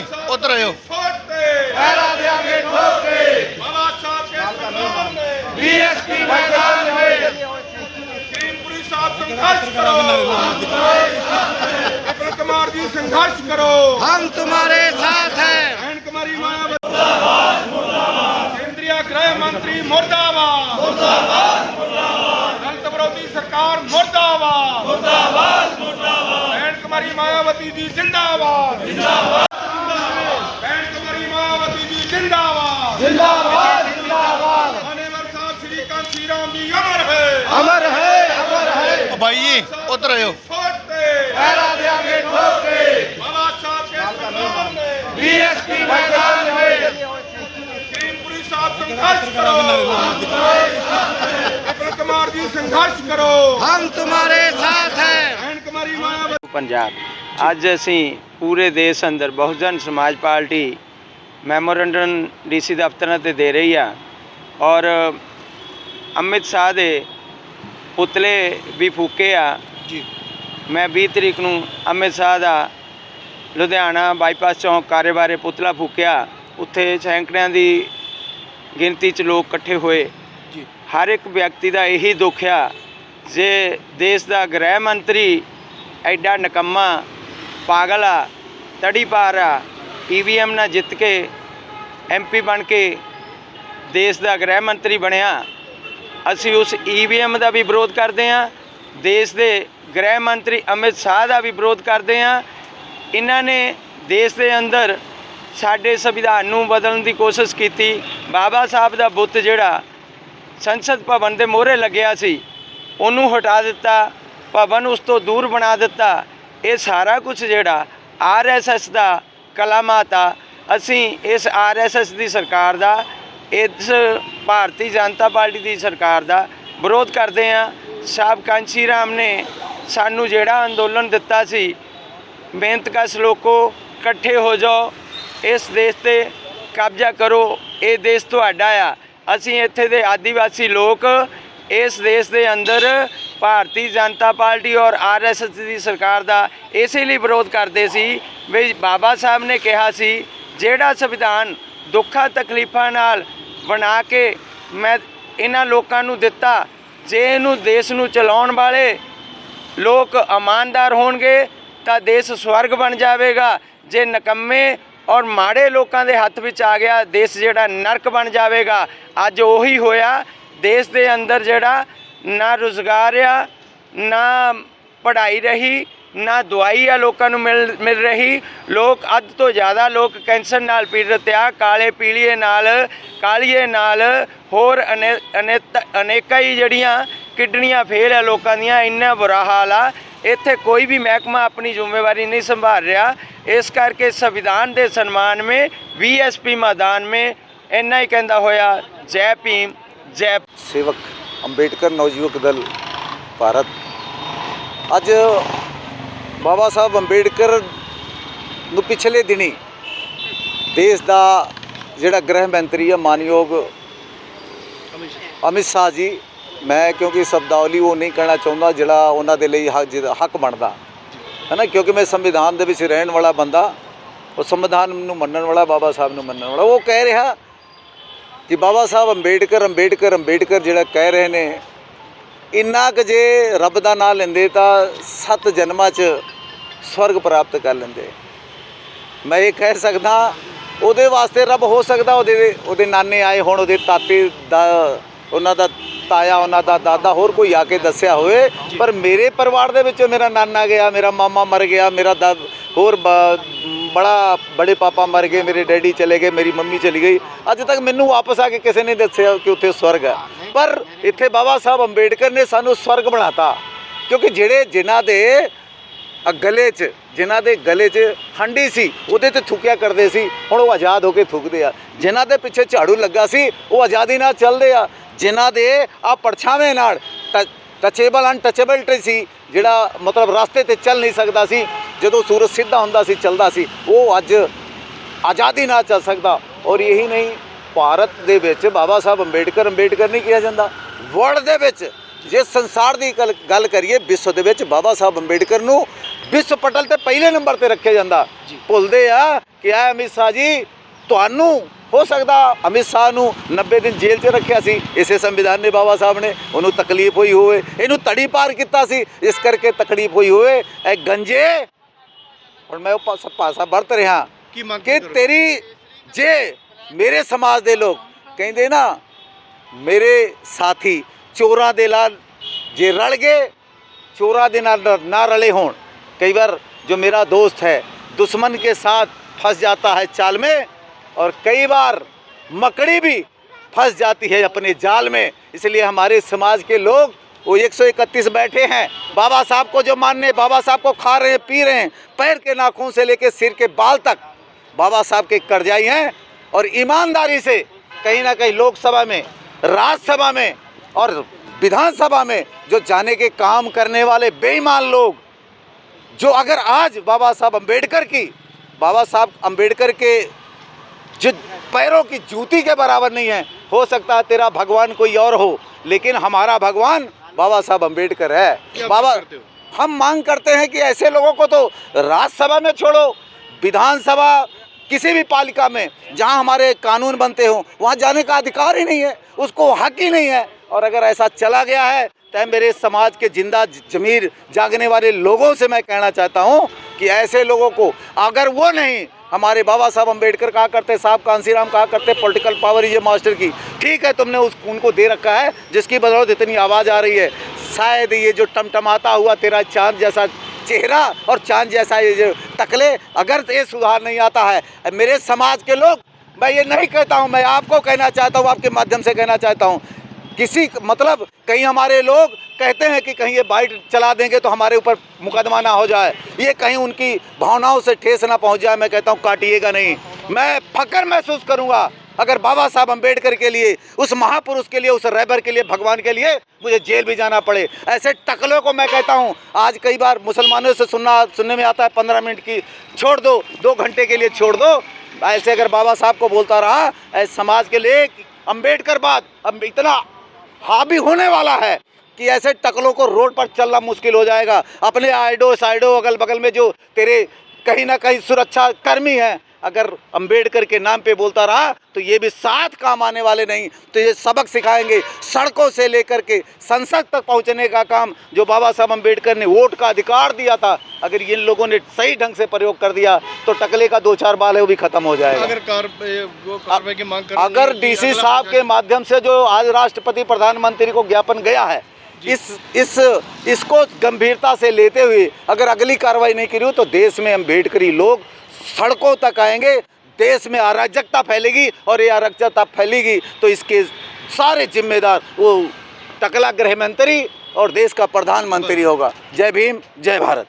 ਨਹੀਂ ਉਧਰ ਆਇਓ। ਪਹਿਰਾ ਦੇਾਂਗੇ ਠੋਕ ਬਾਬਾ ਸਾਹਿਬ ਕੇ ਸਨਮਾਨ ਮੇ ਬੀਐਸਪੀ ਮੈਦਾਨ ਮੇ ਕਰੀਮਪੁਰੀ ਸਾਹਿਬ ਸੰਘਰਸ਼ ਕਰੋ ਕਪਿਲ ਕੁਮਾਰ ਜੀ ਸੰਘਰਸ਼ ਕਰੋ ਹਮ ਤੁਹਾਡੇ ਸਾਥ ਹੈ ਬਹਿਨ ਕੁਮਾਰੀ ਮਾਇਆ ਮੁਰਦਾਬਾਦ ਮੁਰਦਾਬਾਦ ਗ੍ਰਹਿ ਮੰਤਰੀ ਮੁਰਦਾਬਾਦ ਮੁਰਦਾਬਾਦ ਮੁਰਦਾਬਾਦ ਦਲਿਤ ਵਿਰੋਧੀ ਸਰਕਾਰ ਮੁਰਦਾਬਾਦ ਮੁਰਦਾਬਾਦ ਮੁਰਦਾਬਾਦ ਬਹਿਨ ਕੁਮਾਰੀ ਮਾਇਆਵਤੀ ਜੀ ਜਿੰਦਾਬਾਦ ਜਿੰਦਾਬਾਦ ਨਹੀਂ ਉਧਰ ਆਇਓ। ਪਹਿਰਾ ਦੇਾਂਗੇ ਠੋਕ ਕੇ ਬਾਬਾ ਸਾਹਿਬ ਕੇ ਸਨਮਾਨ ਮੇ ਬੀਐਸਪੀ ਮੈਦਾਨ ਮੇ ਕਰੀਮਪੁਰੀ ਸਾਹਿਬ ਸੰਘਰਸ਼ ਕਰੋ। ਕਪਿਲ ਕੁਮਾਰ ਜੀ ਸੰਘਰਸ਼ ਕਰੋ। ਹਮ ਤੁਹਾਡੇ ਸਾਥ ਹੈ। ਐਨ ਕੁਮਾਰੀ ਮਾਇਆ ਪੰਜਾਬ। ਅੱਜ ਅਸੀਂ ਪੂਰੇ ਦੇਸ਼ ਅੰਦਰ ਬਹੁਜਨ ਸਮਾਜ ਪਾਰਟੀ ਮੈਮੋਰੰਡਮ ਡੀਸੀ ਦਫ਼ਤਰਾਂ ਤੇ ਦੇ ਰਹੀ ਆ ਔਰ ਅਮਿਤ ਸ਼ਾਹ ਦੇ ਪੁਤਲੇ ਵੀ ਫੂਕੇ ਆ। ਜੀ। ਮੈਂ 20 ਤਰੀਕ ਨੂੰ ਅਮਿਤ ਸ਼ਾਹ ਦਾ ਲੁਧਿਆਣਾ ਬਾਈਪਾਸ ਚੌਂਕ ਕਾਰੇ ਬਾਰੇ ਪੁਤਲਾ ਫੂਕਿਆ। ਉੱਥੇ ਸੈਂਕੜਿਆਂ ਦੀ ਗਿਣਤੀ 'ਚ ਲੋਕ ਇਕੱਠੇ ਹੋਏ। ਜੀ। ਹਰ ਇੱਕ ਵਿਅਕਤੀ ਦਾ ਇਹੀ ਦੁੱਖ ਆ ਜੇ ਦੇਸ਼ ਦਾ ਗ੍ਰਹਿ ਮੰਤਰੀ ਐਡਾ ਨਕੰਮਾ ਪਾਗਲ ਆ ਤੜੀ ਪਾਰ ਆ ਈਵੀਐਮ ਨਾਲ ਜਿੱਤ ਕੇ ਐਮਪੀ ਬਣ ਕੇ ਦੇਸ਼ ਦਾ ਗ੍ਰਹਿ ਮੰਤਰੀ ਬਣਿਆ ਅਸੀਂ ਉਸ ਈਵੀਐਮ ਦਾ ਵੀ ਵਿਰੋਧ ਕਰਦੇ ਹਾਂ, ਦੇਸ਼ ਦੇ ਗ੍ਰਹਿ ਮੰਤਰੀ ਅਮਿਤ ਸ਼ਾਹ ਦਾ ਵੀ ਵਿਰੋਧ ਕਰਦੇ ਹਾਂ। ਇਹਨਾਂ ਨੇ ਦੇਸ਼ ਦੇ ਅੰਦਰ ਸਾਡੇ ਸੰਵਿਧਾਨ ਨੂੰ ਬਦਲਣ ਦੀ ਕੋਸ਼ਿਸ਼ ਕੀਤੀ। ਬਾਬਾ ਸਾਹਿਬ ਦਾ ਬੁੱਤ ਜਿਹੜਾ ਸੰਸਦ ਭਵਨ ਦੇ ਮੋਹਰੇ ਲੱਗਿਆ ਸੀ, ਉਹਨੂੰ ਹਟਾ ਦਿੱਤਾ, ਭਵਨ ਉਸ ਤੋਂ ਦੂਰ ਬਣਾ ਦਿੱਤਾ। ਇਹ ਸਾਰਾ ਕੁਝ ਜਿਹੜਾ ਆਰਐਸਐਸ ਦਾ ਕਲਾਮਾਤ ਆ, ਅਸੀਂ ਇਸ ਆਰਐਸਐਸ ਦੀ ਸਰਕਾਰ ਦਾ ਇਸ ਭਾਰਤੀ ਜਨਤਾ ਪਾਰਟੀ ਦੀ ਸਰਕਾਰ ਦਾ ਵਿਰੋਧ ਕਰਦੇ ਹਾਂ। ਸਾਹਿਬ ਕਾਂਸ਼ੀ ਰਾਮ ਨੇ ਸਾਨੂੰ ਜਿਹੜਾ ਅੰਦੋਲਨ ਦਿੱਤਾ ਸੀ ਮਿਹਨਤਕਸ਼ ਲੋਕੋ, ਇਕੱਠੇ ਹੋ ਜਾਓ, ਇਸ ਦੇਸ਼ ਤੇ ਕਬਜ਼ਾ ਕਰੋ, ਇਹ ਦੇਸ਼ ਤੁਹਾਡਾ ਆ। ਅਸੀਂ ਇੱਥੇ ਦੇ ਆਦੀਵਾਸੀ ਲੋਕ, ਇਸ ਦੇਸ਼ ਦੇ ਅੰਦਰ ਭਾਰਤੀ ਜਨਤਾ ਪਾਰਟੀ ਔਰ ਆਰਐਸਐਸ ਦੀ ਸਰਕਾਰ ਦਾ ਇਸੇ ਲਈ ਵਿਰੋਧ ਕਰਦੇ ਸੀ। ਵੀ ਬਾਬਾ ਸਾਹਿਬ ਨੇ ਕਿਹਾ ਸੀ, ਜਿਹੜਾ ਸੰਵਿਧਾਨ ਦੁੱਖਾਂ ਤਕਲੀਫਾਂ ਨਾਲ ਬਣਾ ਕੇ ਮੈਂ ਇਹਨਾਂ ਲੋਕਾਂ ਨੂੰ ਦਿੱਤਾ, ਜੇ ਇਹਨੂੰ ਦੇਸ਼ ਨੂੰ ਚਲਾਉਣ ਵਾਲੇ ਲੋਕ ਇਮਾਨਦਾਰ ਹੋਣਗੇ ਤਾਂ ਦੇਸ਼ ਸਵਰਗ ਬਣ ਜਾਵੇਗਾ। ਜੇ ਨਕੰਮੇ ਔਰ ਮਾੜੇ ਲੋਕਾਂ ਦੇ ਹੱਥ ਵਿੱਚ ਆ ਗਿਆ, ਦੇਸ਼ ਜਿਹੜਾ ਨਰਕ ਬਣ ਜਾਵੇਗਾ। ਅੱਜ ਉਹੀ ਹੋਇਆ, ਦੇਸ਼ ਦੇ ਅੰਦਰ ਜਿਹੜਾ ਨਾ ਰੁਜ਼ਗਾਰ ਆ, ਨਾ ਪੜ੍ਹਾਈ ਰਹੀ ਨਾ ਦਵਾਈ ਆ ਲੋਕਾਂ ਨੂੰ ਮਿਲ ਮਿਲ ਰਹੀ। ਲੋਕ ਅੱਧ ਤੋਂ ਜ਼ਿਆਦਾ ਲੋਕ ਕੈਂਸਰ ਨਾਲ ਪੀੜਤ ਆ। ਕਾਲੇ, ਪੀਲੀਏ ਨਾਲ, ਕਾਲੀਏ ਨਾਲ ਹੋਰ ਅਨੇ, ਅਨੇਤ- ਅਨੇਕਾਂ ਹੀ ਜਿਹੜੀਆਂ ਕਿਡਨੀਆਂ ਫੇਲ ਆ ਲੋਕਾਂ ਦੀਆਂ, ਇੰਨਾ ਬੁਰਾ ਹਾਲ ਆ। ਇੱਥੇ ਕੋਈ ਵੀ ਮਹਿਕਮਾ ਆਪਣੀ ਜ਼ਿੰਮੇਵਾਰੀ ਨਹੀਂ ਸੰਭਾਲ ਰਿਹਾ। ਇਸ ਕਰਕੇ ਸੰਵਿਧਾਨ ਦੇ ਸਨਮਾਨ ਮੇ ਬੀਐਸਪੀ ਮੈਦਾਨ ਮੇ ਇੰਨਾ ਹੀ ਕਹਿੰਦਾ ਹੋਇਆ, ਜੈ ਭੀਮ, ਜੈ ਸੇਵਕ ਅੰਬੇਡਕਰ ਨਵਯੁਵਕ ਦਲ, ਭਾਰਤ। ਅੱਜ ਬਾਬਾ ਸਾਹਿਬ ਅੰਬੇਡਕਰ ਨੂੰ ਪਿਛਲੇ ਦਿਨੀ ਦੇਸ਼ ਦਾ ਜਿਹੜਾ ਗ੍ਰਹਿ ਮੰਤਰੀ ਆ, ਮਾਨਯੋਗ ਅਮਿਤ ਸ਼ਾਹ ਜੀ, ਮੈਂ ਕਿਉਂਕਿ ਸ਼ਬਦਾਵਲੀ ਉਹ ਨਹੀਂ ਕਹਿਣਾ ਚਾਹੁੰਦਾ, ਜਿਹੜਾ ਉਹਨਾਂ ਦੇ ਲਈ ਹੱਕ ਜਿਹਦਾ ਹੱਕ ਬਣਦਾ। ਹੈ ਨਾ ਕਿਉਂਕਿ ਮੈਂ ਸੰਵਿਧਾਨ ਦੇ ਵਿੱਚ ਰਹਿਣ ਵਾਲਾ ਬੰਦਾ, ਉਹ ਸੰਵਿਧਾਨ ਨੂੰ ਮੰਨਣ ਵਾਲਾ, ਬਾਬਾ ਸਾਹਿਬ ਨੂੰ ਮੰਨਣ ਵਾਲਾ। ਉਹ ਕਹਿ ਰਿਹਾ ਕਿ ਬਾਬਾ ਸਾਹਿਬ ਅੰਬੇਡਕਰ ਅੰਬੇਡਕਰ ਅੰਬੇਡਕਰ ਜਿਹੜਾ ਕਹਿ ਰਹੇ ਨੇ ਇੰਨਾ ਕੁ ਜੇ ਰੱਬ ਦਾ ਨਾਮ ਲੈਂਦੇ ਤਾਂ ਸੱਤ ਜਨਮਾਂ 'ਚ ਸਵਰਗ ਪ੍ਰਾਪਤ ਕਰ ਲੈਂਦੇ। ਮੈਂ ਇਹ ਕਹਿ ਸਕਦਾ ਉਹਦੇ ਵਾਸਤੇ ਰੱਬ ਹੋ ਸਕਦਾ ਉਹਦੇ ਉਹਦੇ ਨਾਨੇ ਆਏ ਹੁਣ, ਉਹਦੇ ਤਾਤੇ ਦਾ, ਉਹਨਾਂ ਦਾ ਤਾਇਆ, ਉਹਨਾਂ ਦਾ ਦਾਦਾ, ਹੋਰ ਕੋਈ ਆ ਕੇ ਦੱਸਿਆ ਹੋਵੇ। ਪਰ ਮੇਰੇ ਪਰਿਵਾਰ ਦੇ ਵਿੱਚੋਂ ਮੇਰਾ ਨਾਨਾ ਗਿਆ, ਮੇਰਾ ਮਾਮਾ ਮਰ ਗਿਆ, ਮੇਰਾ ਦਾ ਹੋਰ ਬ- ਬੜਾ ਬੜੇ ਪਾਪਾ ਮਰ ਗਏ, ਮੇਰੇ ਡੈਡੀ ਚਲੇ ਗਏ, ਮੇਰੀ ਮੰਮੀ ਚਲੀ ਗਈ। ਅੱਜ ਤੱਕ ਮੈਨੂੰ ਵਾਪਸ ਆ ਕੇ ਕਿਸੇ ਨੇ ਦੱਸਿਆ ਕਿ ਉੱਥੇ ਸਵਰਗ ਹੈ। ਪਰ ਇੱਥੇ ਬਾਬਾ ਸਾਹਿਬ ਅੰਬੇਡਕਰ ਨੇ ਸਾਨੂੰ ਸਵਰਗ ਬਣਾਤਾ। ਕਿਉਂਕਿ ਜਿਹੜੇ ਜਿਨ੍ਹਾਂ ਦੇ ਗਲੇ 'ਚ, ਜਿਨ੍ਹਾਂ ਦੇ ਗਲੇ 'ਚ ਹੰਡੀ ਸੀ, ਉਹਦੇ ਤੇ ਥੁੱਕਿਆ ਕਰਦੇ ਸੀ, ਹੁਣ ਉਹ ਆਜ਼ਾਦ ਹੋ ਕੇ ਥੁੱਕਦੇ ਆ। ਜਿਨ੍ਹਾਂ ਦੇ ਪਿੱਛੇ ਝਾੜੂ ਲੱਗਾ ਸੀ, ਉਹ ਆਜ਼ਾਦੀ ਨਾਲ ਚੱਲਦੇ ਆ। ਜਿਨ੍ਹਾਂ ਦੇ ਆ ਪਰਛਾਵੇਂ ਨਾਲ ਟੱਚੇਬਲ ਅਨਟੱਚੇਬਲ ਸੀ ਜਿਹੜਾ ਮਤਲਬ ਰਸਤੇ ਤੇ ਚੱਲ ਨਹੀਂ ਸਕਦਾ ਸੀ ਜਦੋਂ ਸੂਰਜ ਸਿੱਧਾ ਹੁੰਦਾ ਸੀ ਚੱਲਦਾ ਸੀ ਉਹ ਅੱਜ ਆਜ਼ਾਦੀ ਨਾਲ ਚੱਲ ਸਕਦਾ। ਔਰ ਇਹੀ ਨਹੀਂ ਭਾਰਤ ਦੇ ਵਿੱਚ ਬਾਬਾ ਸਾਹਿਬ ਅੰਬੇਡਕਰ ਅੰਬੇਡਕਰ ਨਹੀਂ ਕਿਹਾ ਜਾਂਦਾ। ਵਰਲਡ ਦੇ ਵਿੱਚ ਜੇ ਸੰਸਾਰ ਦੀ ਗੱਲ- ਗੱਲ ਕਰੀਏ ਵਿਸ਼ਵ ਦੇ ਵਿੱਚ ਬਾਬਾ ਸਾਹਿਬ ਅੰਬੇਡਕਰ ਨੂੰ ਵਿਸ਼ਵ ਪਟਲ ਤੇ ਪਹਿਲੇ ਨੰਬਰ ਤੇ ਰੱਖਿਆ ਜਾਂਦਾ। ਭੁੱਲਦੇ ਆ ਕਿ ਆ ਅਮਿਤ ਸ਼ਾਹ ਜੀ ਤੁਹਾਨੂੰ ਹੋ ਸਕਦਾ ਅਮਿਤ ਸ਼ਾਹ ਨੂੰ 90 ਦਿਨ ਜੇਲ੍ਹ 'ਚ ਰੱਖਿਆ ਸੀ ਇਸੇ ਸੰਵਿਧਾਨ ਨੇ ਬਾਬਾ ਸਾਹਿਬ ਨੇ ਉਹਨੂੰ ਤਕਲੀਫ ਹੋਈ ਹੋਵੇ ਇਹਨੂੰ ਤੜੀ ਪਾਰ ਕੀਤਾ ਸੀ ਇਸ ਕਰਕੇ ਤਕਲੀਫ ਹੋਈ ਹੋਵੇ ਇਹ ਗੰਜੇ ਹੁਣ ਮੈਂ ਉਹ ਪਾਸਾ ਭਾਸ਼ਾ ਵਰਤ ਰਿਹਾ ਕੀ ਮੰਗ ਕਿ ਕਰੋ? ਤੇਰੀ ਜੇ ਮੇਰੇ ਸਮਾਜ ਦੇ ਲੋਕ ਕਹਿੰਦੇ ਨਾ ਮੇਰੇ ਸਾਥੀ ਚੋਰਾਂ ਦੇ ਨਾਲ ਜੇ ਰਲ ਗਏ ਚੋਰਾਂ ਦੇ ਨਾਲ न- ना रले हों कई बार जो मेरा दोस्त है दुश्मन के साथ फंस जाता है चाल में और कई बार मकड़ी भी फंस जाती है अपने जाल में। इसलिए हमारे समाज के लोग वो 131 बैठे हैं। बाबा साहब को जो मानने बाबा साहब को खा रहे हैं, पी रहे हैं, पैर के नाखून से लेकर सिर के बाल तक बाबा साहब के करजाई हैं और ईमानदारी से कहीं ना कहीं लोकसभा में, राज्यसभा में और विधानसभा में जो जाने के काम करने वाले बेईमान लोग, जो अगर आज बाबा साहब अंबेडकर की, बाबा साहब अंबेडकर के जो पैरों की जूती के बराबर नहीं है हो सकता है तेरा भगवान कोई और हो लेकिन हमारा भगवान बाबा साहब अंबेडकर है बाबा? हम मांग करते हैं कि ऐसे लोगों को तो राज्यसभा में छोड़ो विधानसभा किसी भी पालिका में जहाँ हमारे कानून बनते हो वहाँ जाने का अधिकार ही नहीं है उसको हक ही नहीं है और अगर ऐसा चला गया है तो मेरे समाज के ज़िंदा जमीर जागने वाले लोगों से मैं कहना चाहता हूँ कि ऐसे लोगों को अगर वो नहीं हमारे बाबा साहब अंबेडकर कहा करते, साहब कांसीराम कहा करते पॉलिटिकल पावर ये मास्टर की। ठीक है, तुमने उस उनको दे रखा है, जिसकी बदौलत इतनी आवाज़ आ रही है। शायद ये जो टमटमाता हुआ तेरा चाँद जैसा चेहरा और चाँद जैसा ये जो टकले अगर ये सुधार नहीं आता है, मेरे समाज के लोग, मैं ये नहीं कहता हूँ, मैं आपको कहना चाहता हूँ, आपके माध्यम से कहना चाहता हूँ। किसी मतलब कहीं हमारे लोग कहते हैं कि कहीं ये बाइट चला देंगे तो हमारे ऊपर मुकदमा ना हो जाए। ये कहीं उनकी भावनाओं से ठेस ना पहुँच जाए, मैं कहता हूँ काटिएगा नहीं। मैं फकर महसूस करूँगा, अगर बाबा साहब अंबेडकर के लिए, उस महापुरुष के लिए, उस रैबर के लिए, भगवान के लिए मुझे जेल भी जाना पड़े। ऐसे टकलों को मैं कहता हूँ, आज कई बार मुसलमानों से सुनना, सुनने में आता है, पंद्रह मिनट की, छोड़ दो दो घंटे के लिए छोड़ दो। ऐसे अगर बाबा साहब को बोलता रहा, ऐसे समाज के लिए अंबेडकर बात, अब इतना हावी होने वाला है कि ऐसे टकलों को रोड पर चलना मुश्किल हो जाएगा अपने आइडो साइडो अगल बगल में जो तेरे कहीं ना कहीं सुरक्षा कर्मी हैं अगर अंबेडकर के नाम पे बोलता रहा तो ये भी साथ काम आने वाले नहीं। तो ये सबक सिखाएँगे सड़कों से लेकर के संसद तक पहुँचने का काम जो बाबा साहब अंबेडकर ने वोट का अधिकार दिया था अगर इन लोगों ने सही ढंग से प्रयोग कर दिया तो टकले का दो चार बाल है वो भी खत्म हो जाएगा। अगर कार्रवाई की मांग कर अगर डीसी साहब के माध्यम से जो आज राष्ट्रपति प्रधानमंत्री को ज्ञापन गया है इस इस इसको गंभीरता से लेते हुए अगर अगली कार्रवाई नहीं करी हो तो देश में अम्बेडकरी लोग सड़कों तक आएँगे देश में अराजकता फैलेगी और ये अराजकता फैलेगी। तो इसके सारे जिम्मेदार वो टकला गृह मंत्री और देश का प्रधानमंत्री होगा। जय भीम जय भारत।